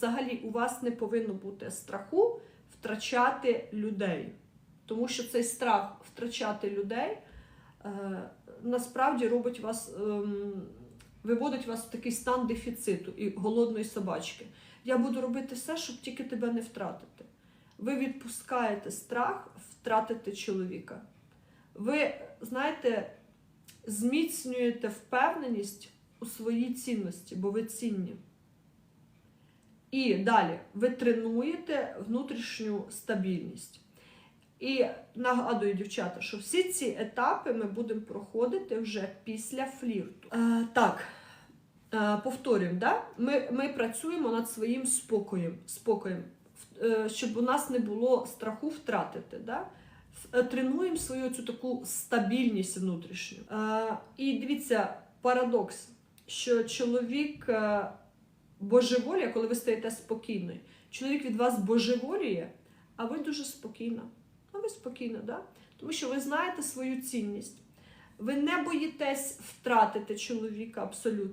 взагалі у вас не повинно бути страху втрачати людей. Тому що цей страх втрачати людей е, насправді робить вас, ем, виводить вас в такий стан дефіциту і голодної собачки. Я буду робити все, щоб тільки тебе не втратити. Ви відпускаєте страх втратити чоловіка. Ви, знаєте, зміцнюєте впевненість у своїй цінності, бо ви цінні. І далі ви тренуєте внутрішню стабільність. І нагадую, дівчата, що всі ці етапи ми будемо проходити вже після флірту. Е, так, е, повторюємо, да? ми, ми працюємо над своїм спокоєм, спокоєм е, щоб у нас не було страху втратити. Да? Е, Тренуємо свою цю таку стабільність внутрішню. Е, і дивіться, парадокс, що чоловік е, божеволіє, коли ви стаєте спокійною. Чоловік від вас божеволіє, а ви дуже спокійна. А ви спокійна, да? тому що ви знаєте свою цінність. Ви не боїтесь втратити чоловіка абсолютно.